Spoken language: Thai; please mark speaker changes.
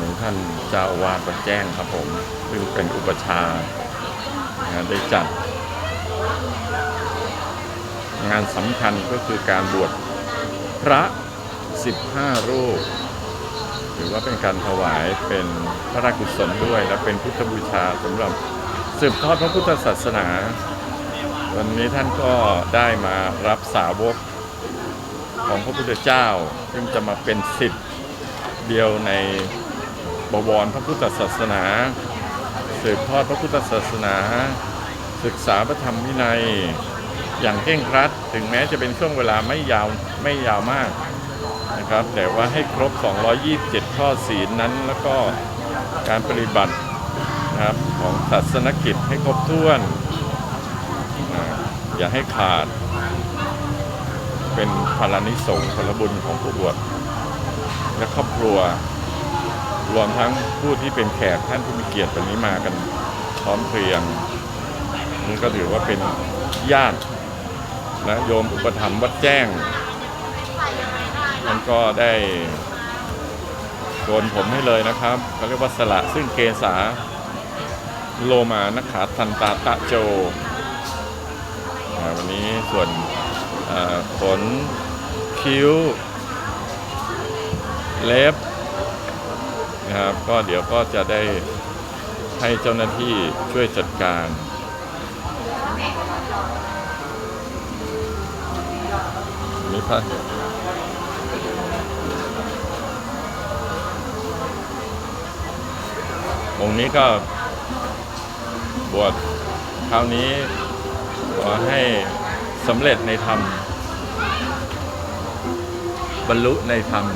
Speaker 1: มีท่านเจ้าอาวาสวัดแจ้งครับผม ซึ่งเป็นอุปชาย์นได้จัด งานสำคัญก็คือการบวชพระ 15 รูปถือว่าเป็นการถวายเป็นพระราชกุศลด้วย และเป็นพุทธบูชาสำหรับสืบทอดพระพุทธศาสนา วันนี้ท่านก็ได้มารับสาวกของพระพุทธเจ้า ซึ่งจะมาเป็นสิทธิ์เดียวใน บวรพระพุทธศาสนาสืบทอดพระพุทธศาสนา ศึกษาพระธรรมวินัย อย่างเคร่งครัด ถึงแม้จะเป็นช่วงเวลาไม่ยาวไม่ยาวมากนะครับ แต่ว่าให้ครบ 227 ข้อศีลนั้น แล้วก็การปฏิบัตินะครับของศาสนกิจให้ครบถ้วน อย่าให้ขาด เป็นพลานิสงส์ผลบุญของผู้บวชและครอบครัว รวมทั้งผู้ที่เป็นแขกท่านที่มีเกียรติวันนี้มากันพร้อมเพรียงนี่ก็ถือว่าเป็นญาติและโยมอุปถัมภ์วัดแจ้งมันก็ได้โกนผมให้เลยนะครับเขาเรียกว่าสละซึ่งเกษาโลมานักขาทันตาตะโจ วันนี้ส่วนขนคิ้ว เล็บ นะครับ ก็เดี๋ยวก็จะได้ให้เจ้าหน้าที่ช่วยจัดการนี่พระองค์นี้ก็บวชคราวนี้ขอให้สำเร็จในธรรม บรรลุในธรรม